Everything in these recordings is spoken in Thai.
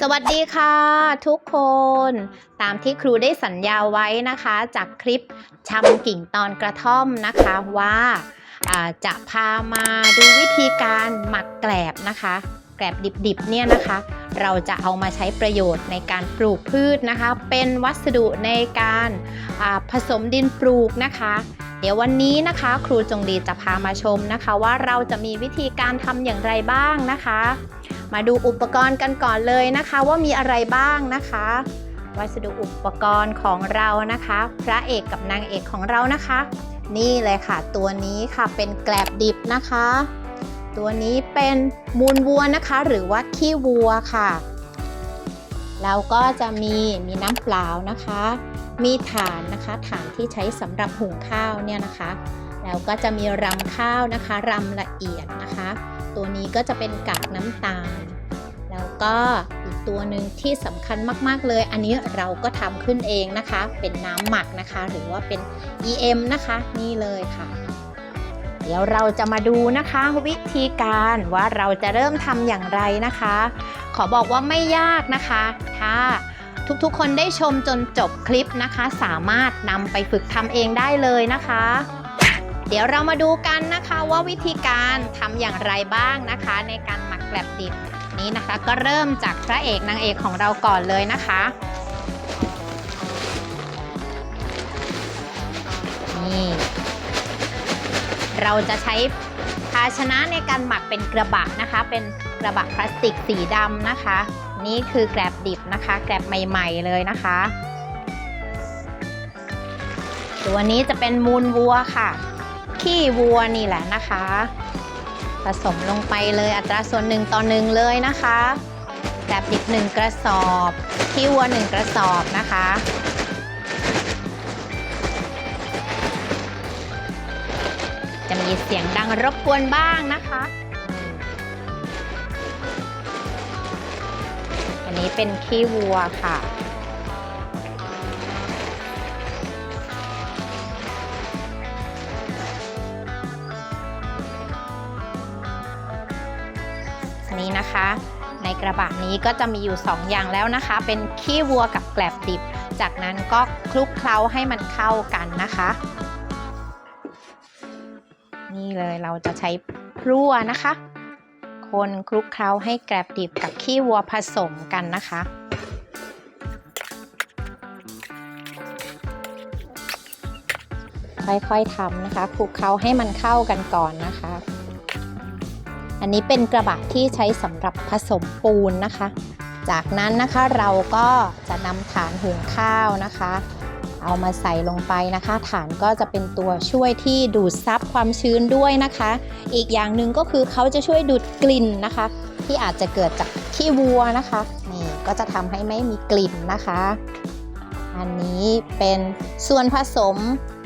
สวัสดีค่ะ ทุกคนตามที่ครูได้สัญญาไว้นะคะ จากคลิปชำกิ่งตอนกระท่อมนะคะว่าาจะพามาดูวิธีการหมักแกลบนะคะ แกลบดิบๆเนี่ยนะคะ เราจะเอามาใช้ประโยชน์ในการปลูกพืชนะคะ เป็นวัสดุในการาผสมดินปลูกนะคะ เดี๋ยววันนี้นะคะ ครูจงดีจะพามาชมนะคะ ว่าเราจะมีวิธีการทำอย่างไรบ้างนะคะ มาดูอุปกรณ์กันก่อนเลยนะคะ ว่ามีอะไรบ้างนะคะ วัสดุอุปกรณ์ของเรานะคะ พระเอกกับนางเอกของเรานะคะ นี่เลยค่ะ ตัวนี้ค่ะเป็นแกลบดิบนะคะ ตัวนี้เป็นมูลวัวนะคะ หรือว่าขี้วัวค่ะแล้วก็จะมีมีน้ำเปล่านะคะ มีถ่านนะคะถ่านที่ใช้สำหรับหุงข้าวเนี่ยนะคะ แล้วก็จะมีรำข้าวนะคะรำละเอียดนะคะ ตัวนี้ก็จะเป็นกากน้ำตาล แล้วก็อีกตัวหนึ่งที่สำคัญมาก ๆ เลย อันนี้เราก็ทำขึ้นเองนะคะ เป็นน้ำหมักนะคะ หรือว่าเป็น EM นะคะ นี่เลยค่ะ เดี๋ยวเราจะมาดูนะคะ วิธีการว่าเราจะเริ่มทำอย่างไรนะคะ ขอบอกว่าไม่ยากนะคะ ถ้าทุกๆ คนได้ชมจนจบคลิปนะคะ สามารถนำไปฝึกทำเองได้เลยนะคะ ดี๋ยวเรามาดูกันนะคะว่าวิธีการทำอย่างไรบ้างนะคะ ในการหมักแกลบดิบนี้นะคะ ก็เริ่มจากพระเอกนางเอกของเราก่อนเลยนะคะนี่เราจะใช้ภาชนะในการหมักเป็นกระบะนะคะ เป็นกระบะพลาสติกสีดำนะคะ นี่คือแกลบดิบนะคะ แกลบใหม่ ๆ เลยนะคะ ตัวนี้จะเป็นมูลวัวค่ะ ขี้วัวนี่แหละนะคะ ผสมลงไปเลยอัตราส่วนหนึ่งต่อหนึ่งเลยนะคะแบบดิบหนึ่งกระสอบขี้วัวหนึ่งกระสอบนะคะจะมีเสียงดังรบกวนบ้างนะคะ อันนี้เป็นขี้วัวค่ะ นี้นะคะ ในกระบะนี้ก็จะมีอยู่ 2 อย่างแล้วนะคะ เป็นขี้วัวกับแกลบดิบ จากนั้นก็คลุกเคล้าให้มันเข้ากันนะคะ นี่เลยเราจะใช้พลั่วนะคะ คนคลุกเคล้าให้แกลบดิบกับขี้วัวผสมกันนะคะค่อยๆทำนะคะคลุกเคล้าให้มันเข้ากันก่อนนะคะ อันนี้เป็นกระบะที่ใช้สำหรับผสมปูนนะคะ จากนั้นนะคะเราก็จะนำฐานหุงข้าวนะคะ เอามาใส่ลงไปนะคะ ฐานก็จะเป็นตัวช่วยที่ดูดซับความชื้นด้วยนะคะ อีกอย่างหนึ่งก็คือเขาจะช่วยดูดกลิ่นนะคะ ที่อาจจะเกิดจากขี้วัวนะคะนี่ก็จะทำให้ไม่มีกลิ่นนะคะ อันนี้เป็นส่วนผสม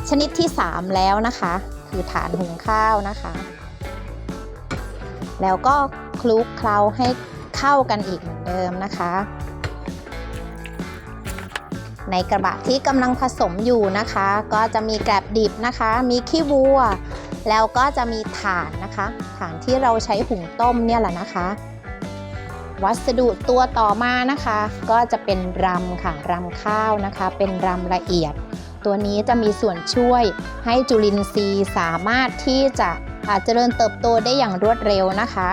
ชนิดที่ 3 แล้วนะคะ คือฐานหุงข้าวนะคะ แล้วก็คลุกเคล้าให้เข้ากันอีกเหมือนเดิมนะคะ ในกระบะที่กำลังผสมอยู่นะคะ ก็จะมีแกลบดิบนะคะ มีขี้วัว แล้วก็จะมีถ่านนะคะถ่านที่เราใช้หุงต้มเนี่ยแหละนะคะ วัสดุตัวต่อมานะคะ ก็จะเป็นรำค่ะรำข้าวนะคะ เป็นรำละเอียด ตัวนี้จะมีส่วนช่วยให้จุลินทรีย์สามารถที่จะ อาจเจริญเติบโตได้อย่างรวดเร็วนะคะ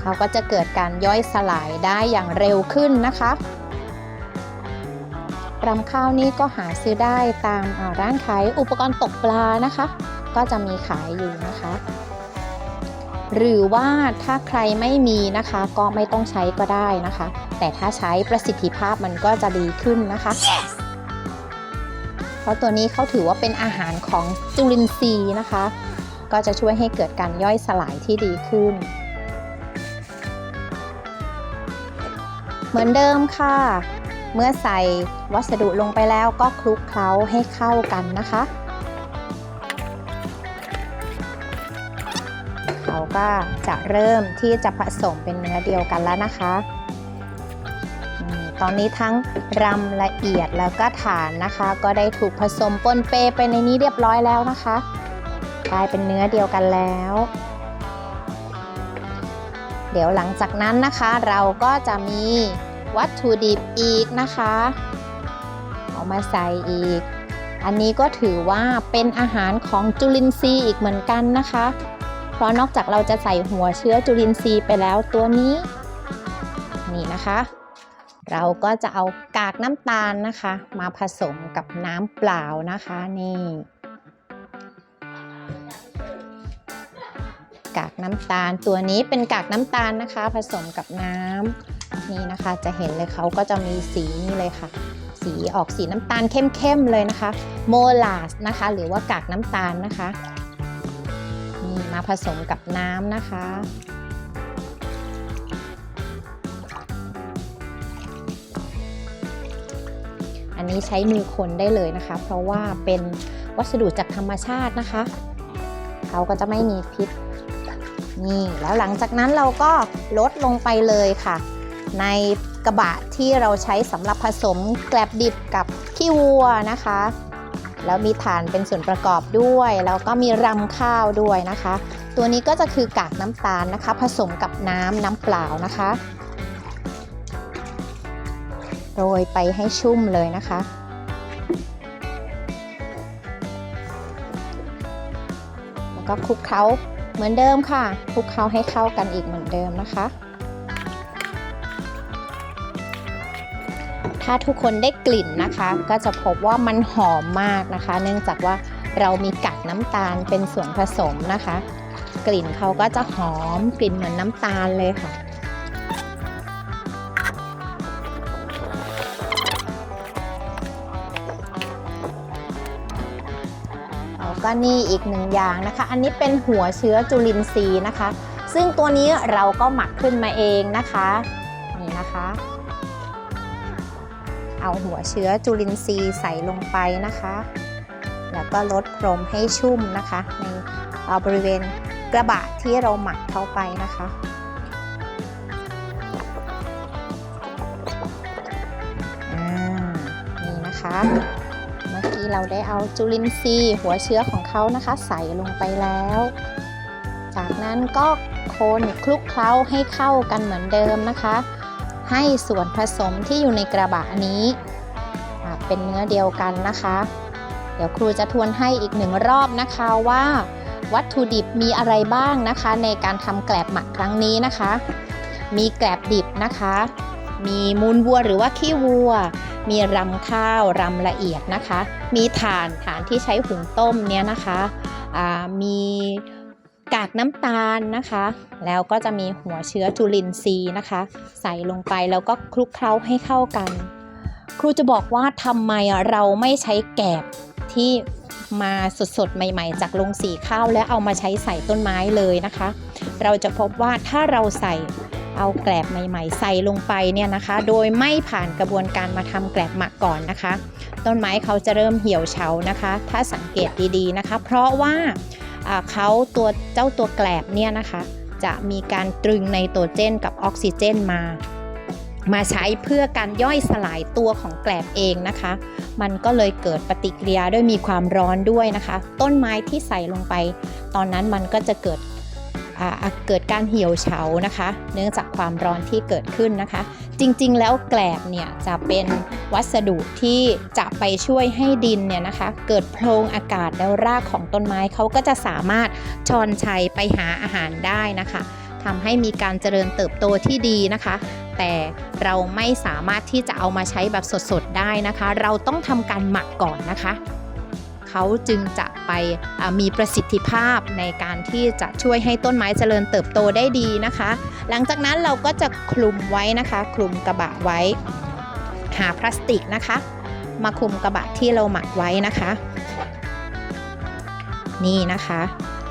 เขาก็จะเกิดการย่อยสลายได้อย่างเร็วขึ้นนะคะรำข้าวนี่ก็หาซื้อได้ตามาร้านขายอุปกรณ์ตกปลานะคะ ก็จะมีขายอยู่นะคะ หรือว่าถ้าใครไม่มีนะคะก็ไม่ต้องใช้ก็ได้นะคะ แต่ถ้าใช้ประสิทธิภาพมันก็จะดีขึ้นนะคะเพราะตัวนี้เขาถือว่าเป็นอาหารของจุลินทรีย์นะคะ ก็จะช่วยให้เกิดการย่อยสลายที่ดีขึ้น เหมือนเดิมค่ะ เมื่อใส่วัสดุลงไปแล้วก็คลุกเคล้าให้เข้ากันนะคะเขาก็จะเริ่มที่จะผสมเป็นเนื้อเดียวกันแล้วนะคะ ตอนนี้ทั้งรำละเอียดแล้วก็ฐานนะคะ ก็ได้ถูกผสมปนเปไปในนี้เรียบร้อยแล้วนะคะ กลายเป็นเนื้อเดียวกันแล้ว เดี๋ยวหลังจากนั้นนะคะเราก็จะมีวัตถุดิบอีกนะคะ เอามาใส่อีก อันนี้ก็ถือว่าเป็นอาหารของจุลินทรีย์อีกเหมือนกันนะคะ เพราะนอกจากเราจะใส่หัวเชื้อจุลินทรีย์ไปแล้วตัวนี้ นี่นะคะ เราก็จะเอากากน้ำตาลนะคะ มาผสมกับน้ำเปล่านะคะนี่ กากน้ำตาล ตัวนี้เป็นกากน้ำตาลนะคะ ผสมกับน้ำนี่นะคะจะเห็นเลยเขาก็จะมีสีนี่เลยค่ะ สีออกสีน้ำตาลเข้มๆเลยนะคะ โมลาสนะคะ หรือว่ากากน้ำตาลนะคะนี่มาผสมกับน้ำนะคะอันนี้ใช้มือคนได้เลยนะคะ เพราะว่าเป็นวัสดุจากธรรมชาตินะคะ เขาก็จะไม่มีพิษ นี่แล้วหลังจากนั้นเราก็ลดลงไปเลยค่ะ ในกระบะที่เราใช้สำหรับผสมแกลบดิบกับขี้วัวนะคะ แล้วมีฐานเป็นส่วนประกอบด้วย แล้วก็มีรำข้าวด้วยนะคะ ตัวนี้ก็จะคือกากน้ำตาลนะคะ ผสมกับน้ำน้ำเปล่านะคะโรยไปให้ชุ่มเลยนะคะ แล้วก็คลุกเคล้า เหมือนเดิมค่ะคลุกเคล้าให้เข้ากันอีกเหมือนเดิมนะคะ ถ้าทุกคนได้กลิ่นนะคะ ก็จะพบว่ามันหอมมากนะคะ เนื่องจากว่าเรามีกักน้ำตาลเป็นส่วนผสมนะคะ กลิ่นเขาก็จะหอมกลิ่นเหมือนน้ำตาลเลยค่ะ ก็นี่อีกหนึ่งอย่างนะคะ อันนี้เป็นหัวเชื้อจุลินทรีย์นะคะ ซึ่งตัวนี้เราก็หมักขึ้นมาเองนะคะนี่นะคะ เอาหัวเชื้อจุลินทรีย์ใส่ลงไปนะคะ แล้วก็ลดพรมให้ชุ่มนะคะ ในบริเวณกระบะที่เราหมักเข้าไปนะคะ เราได้เอาจุลินทรีย์หัวเชื้อของเขานะคะใส่ลงไปแล้ว จากนั้นก็คนคลุกเคล้าให้เข้ากันเหมือนเดิมนะคะ ให้ส่วนผสมที่อยู่ในกระบะนี้เป็นเนื้อเดียวกันนะคะ เดี๋ยวครูจะทวนให้อีกหนึ่งรอบนะคะว่า วัตถุดิบมีอะไรบ้างนะคะ ในการทำแกลบหมักครั้งนี้นะคะ มีแกลบดิบนะคะ มีมูลวัวหรือว่าขี้วัว มีรำข้าวรำละเอียดนะคะ มีถ่านถ่านที่ใช้หุงต้มเนี่ยนะคะอ่ามีกากน้ำตาลนะคะ แล้วก็จะมีหัวเชื้อจุลินทรีย์นะคะ ใส่ลงไปแล้วก็คลุกเคล้าให้เข้ากัน ครูจะบอกว่าทำไมเราไม่ใช้แกบที่มาสดๆ ใหม่ๆ จากโรงสีข้าวแล้วเอามาใช้ใส่ต้นไม้เลยนะคะ เราจะพบว่าถ้าเราใส่ เอาแกลบใหม่ ๆ ใส่ลงไปเนี่ยนะคะ โดยไม่ผ่านกระบวนการมาทำแกลบหมักก่อนนะคะ ต้นไม้เขาจะเริ่มเหี่ยวเฉานะคะ ถ้าสังเกตดีๆนะคะ เพราะว่าเขาตัวเจ้าตัวแกลบเนี่ยนะคะ จะมีการตรึงไนโตรเจนกับออกซิเจนมามาใช้เพื่อการย่อยสลายตัวของแกลบเองนะคะ มันก็เลยเกิดปฏิกิริยาด้วยมีความร้อนด้วยนะคะ ต้นไม้ที่ใส่ลงไป ตอนนั้นมันก็จะเกิด เกิดการเหี่ยวเฉานะคะ เนื่องจากความร้อนที่เกิดขึ้นนะคะ จริงๆ แล้วแกลบเนี่ยจะเป็นวัสดุที่จะไปช่วยให้ดินเนี่ยนะคะ เกิดโพรงอากาศแล้วรากของต้นไม้เขาก็จะสามารถชอนชัยไปหาอาหารได้นะคะทำให้มีการเจริญเติบโตที่ดีนะคะแต่เราไม่สามารถที่จะเอามาใช้แบบสดๆได้นะคะ เราต้องทำการหมักก่อนนะคะ เขาจึงจะไปมีประสิทธิภาพในการที่จะช่วยให้ต้นไม้เจริญเติบโตได้ดีนะคะ หลังจากนั้นเราก็จะคลุมไว้นะคะ คลุมกระบะไว้ หาพลาสติกนะคะ มาคลุมกระบะที่เราหมักไว้นะคะ นี่นะคะ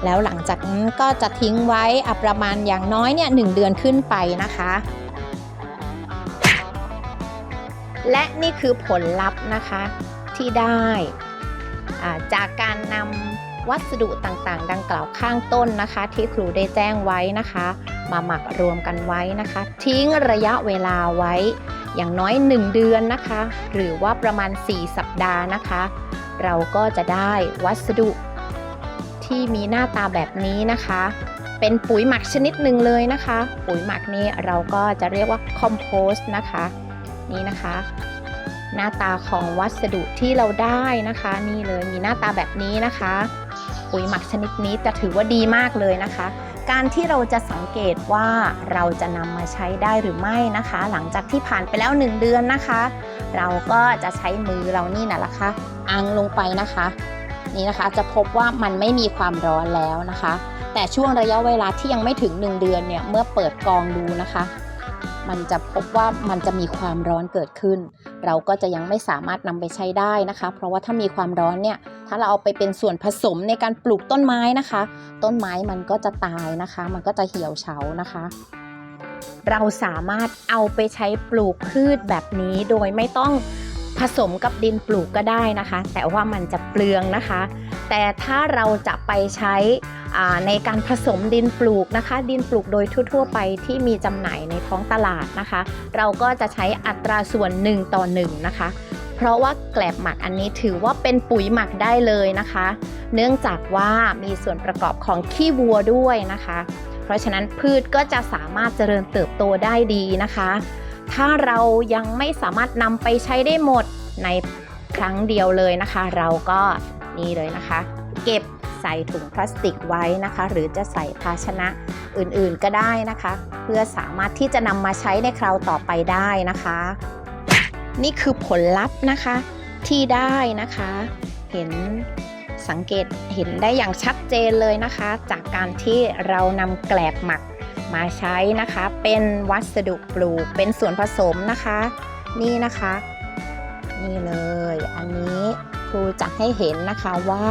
แล้วหลังจากนั้นก็จะทิ้งไว้อประมาณอย่างน้อยเนี่ยหเดือนขึ้นไปนะคะและนี่คือผลลัพธ์นะคะที่ได้ จากการนำวัสดุต่างๆ ดังกล่าวข้างต้นนะคะ ที่ครูได้แจ้งไว้นะคะ มาหมักรวมกันไว้นะคะ ทิ้งระยะเวลาไว้ อย่างน้อย 1 เดือนนะคะ หรือว่าประมาณ 4 สัปดาห์นะคะ เราก็จะได้วัสดุที่มีหน้าตาแบบนี้นะคะ เป็นปุ๋ยหมักชนิดหนึ่งเลยนะคะ ปุ๋ยหมักนี้เราก็จะเรียกว่าคอมโพสต์นะคะ นี่นะคะ หน้าตาของวัสดุที่เราได้นะคะ นี่เลยมีหน้าตาแบบนี้นะคะปุ๋ยหมักชนิดนี้จะถือว่าดีมากเลยนะคะ การที่เราจะสังเกตว่าเราจะนำมาใช้ได้หรือไม่นะคะ หลังจากที่ผ่านไปแล้ว 1 เดือนนะคะ เราก็จะใช้มือเรานี่นะละคะอังลงไปนะคะ นี่นะคะจะพบว่ามันไม่มีความร้อนแล้วนะคะ แต่ช่วงระยะเวลาที่ยังไม่ถึง 1 เดือนเนี่ยเมื่อเปิดกองดูนะคะ มันจะพบว่ามันจะมีความร้อนเกิดขึ้น เราก็จะยังไม่สามารถนำไปใช้ได้นะคะ เพราะว่าถ้ามีความร้อนเนี่ยถ้าเราเอาไปเป็นส่วนผสมในการปลูกต้นไม้นะคะ ต้นไม้มันก็จะตายนะคะ มันก็จะเหี่ยวเฉานะคะเราสามารถเอาไปใช้ปลูกพืชแบบนี้โดยไม่ต้อง ผสมกับดินปลูกก็ได้นะคะ แต่ว่ามันจะเปลืองนะคะ แต่ถ้าเราจะไปใช้ในการผสมดินปลูกนะคะ ดินปลูกโดยทั่ว ๆ ไปที่มีจำหน่ายในท้องตลาดนะคะ เราก็จะใช้อัตราส่วน 1 ต่อ 1 นะคะ เพราะว่าแกลบหมักอันนี้ถือว่าเป็นปุ๋ยหมักได้เลยนะคะ เนื่องจากว่ามีส่วนประกอบของขี้วัวด้วยนะคะ เพราะฉะนั้นพืชก็จะสามารถเจริญเติบโตได้ดีนะคะ ถ้าเรายังไม่สามารถนำไปใช้ได้หมดในครั้งเดียวเลยนะคะ เราก็นี่เลยนะคะ เก็บใส่ถุงพลาสติกไว้นะคะ หรือจะใส่ภาชนะอื่นๆก็ได้นะคะ เพื่อสามารถที่จะนำมาใช้ในคราวต่อไปได้นะคะ นี่คือผลลัพธ์นะคะที่ได้นะคะ เห็นสังเกตเห็นได้อย่างชัดเจนเลยนะคะ จากการที่เรานำแกลบหมัก มาใช้นะคะเป็นวัสดุปลูกเป็นส่วนผสมนะคะ นี่นะคะ นี่เลย อันนี้ครูจะให้เห็นนะคะว่า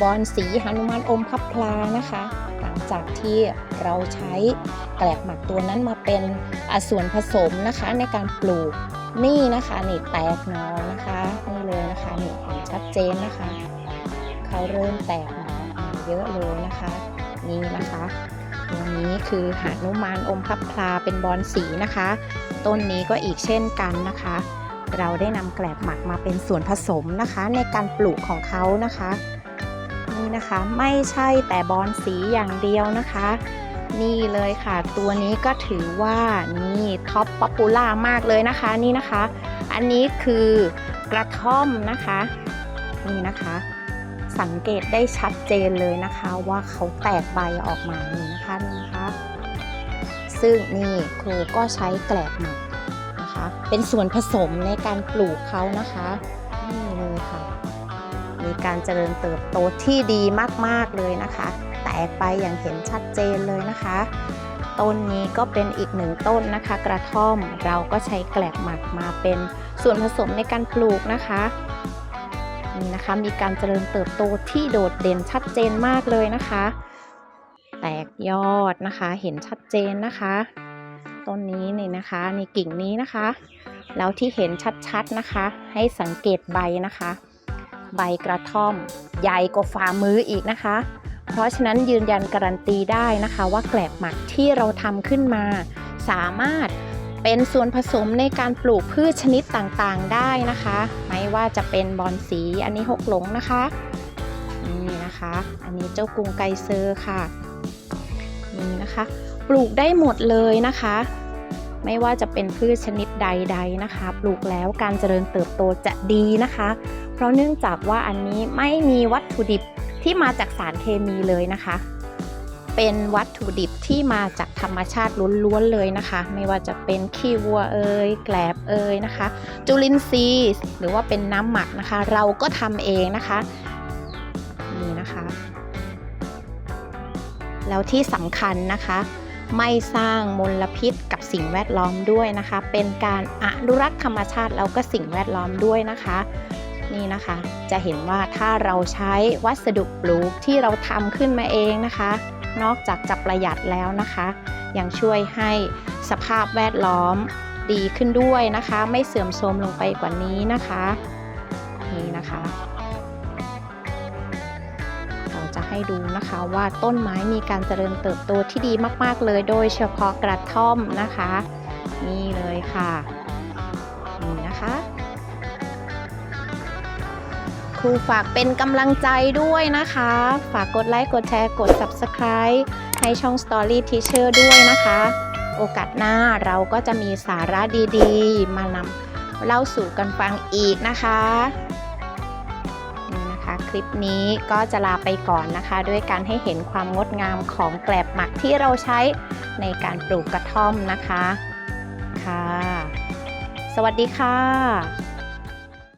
บอนสีหนุมานอมพับพลานะคะ หลังจากที่เราใช้แกลบหมักตัวนั้นมาเป็นส่วนผสมนะคะในการปลูกนี่นะคะนี่แตกหนอนะคะนี่เลยนะคะนี่เห็นชัดเจนนะคะ เขาเริ่มแตกหนอเยอะเลยนะคะ นี่นะคะ ตัวนี้คือหานุมานอมพับพลาเป็นบอนสีนะคะ ต้นนี้ก็อีกเช่นกันนะคะ เราได้นำแกลบหมักมาเป็นส่วนผสมนะคะ ในการปลูกของเขานะคะ นี่นะคะไม่ใช่แต่บอนสีอย่างเดียวนะคะ นี่เลยค่ะ ตัวนี้ก็ถือว่านี่ท็อปป๊อปปูล่ามากเลยนะคะนี่นะคะ อันนี้คือกระท่อมนะคะ นี่นะคะ สังเกตได้ชัดเจนเลยนะคะว่าเขาแตกใบออกมานี่นะคะนี่นะคะ ซึ่งนี่ครูก็ใช้แกลบหมักนะคะ เป็นส่วนผสมในการปลูกเขานะคะนี่เลยค่ะ มีการเจริญเติบโตที่ดีมากๆเลยนะคะ แตกไปอย่างเห็นชัดเจนเลยนะคะต้นนี้ก็เป็นอีกหนึ่งต้นนะคะ กระท่อมเราก็ใช้แกลบหมักมาเป็นส่วนผสมในการปลูกนะคะ นะคะ มีการเจริญเติบโตที่โดดเด่นชัดเจนมากเลยนะคะ แตกยอดนะคะเห็นชัดเจนนะคะต้นนี้นี่นะคะนี่กิ่งนี้นะคะ แล้วที่เห็นชัดๆนะคะ ให้สังเกตใบนะคะ ใบกระท่อมใหญ่กว่าฝ่ามืออีกนะคะ เพราะฉะนั้นยืนยันการันตีได้นะคะ ว่าแกลบหมักที่เราทำขึ้นมา สามารถ เป็นส่วนผสมในการปลูกพืชชนิดต่างๆได้นะคะ ไม่ว่าจะเป็นบอนสีอันนี้หกหลงนะคะนี่นะคะ อันนี้เจ้ากรุงไกเซอร์ค่ะนี่นะคะ ปลูกได้หมดเลยนะคะ ไม่ว่าจะเป็นพืชชนิดใดๆนะคะ ปลูกแล้วการเจริญเติบโตจะดีนะคะ เพราะเนื่องจากว่าอันนี้ไม่มีวัตถุดิบที่มาจากสารเคมีเลยนะคะ เป็นวัตถุดิบที่มาจากธรรมชาติล้วนๆเลยนะคะ ไม่ว่าจะเป็นขี้วัวเอ่ยแกลบเอ่ยนะคะ จุลินทรีย์หรือว่าเป็นน้ำหมักนะคะ เราก็ทำเองนะคะนี่นะคะ แล้วที่สำคัญนะคะ ไม่สร้างมลพิษกับสิ่งแวดล้อมด้วยนะคะ เป็นการอนุรักษ์ธรรมชาติแล้วก็สิ่งแวดล้อมด้วยนะคะนี่นะคะ จะเห็นว่าถ้าเราใช้วัสดุปลูกที่เราทำขึ้นมาเองนะคะ นอกจากจะประหยัดแล้วนะคะ ยังช่วยให้สภาพแวดล้อมดีขึ้นด้วยนะคะ ไม่เสื่อมโทรมลงไปกว่านี้นะคะนี่นะคะ เราจะให้ดูนะคะว่าต้นไม้มีการเจริญเติบโตที่ดีมาก ๆ เลย โดยเฉพาะกระท่อมนะคะ นี่เลยค่ะ รูฝากเป็นกำลังใจด้วยนะคะ ฝากกดไลค์ กดแชร์ กด Subscribe ให้ช่อง Story Teacher ด้วยนะคะ โอกาสหน้าเราก็จะมีสาระดีๆ มานำเล่าสู่กันฟังอีกนะคะนี่นะคะ คลิปนี้ก็จะลาไปก่อนนะคะ ด้วยการให้เห็นความงดงามของแกลบหมักที่เราใช้ในการปลูกกระท่อมนะคะค่ะ สวัสดีค่ะ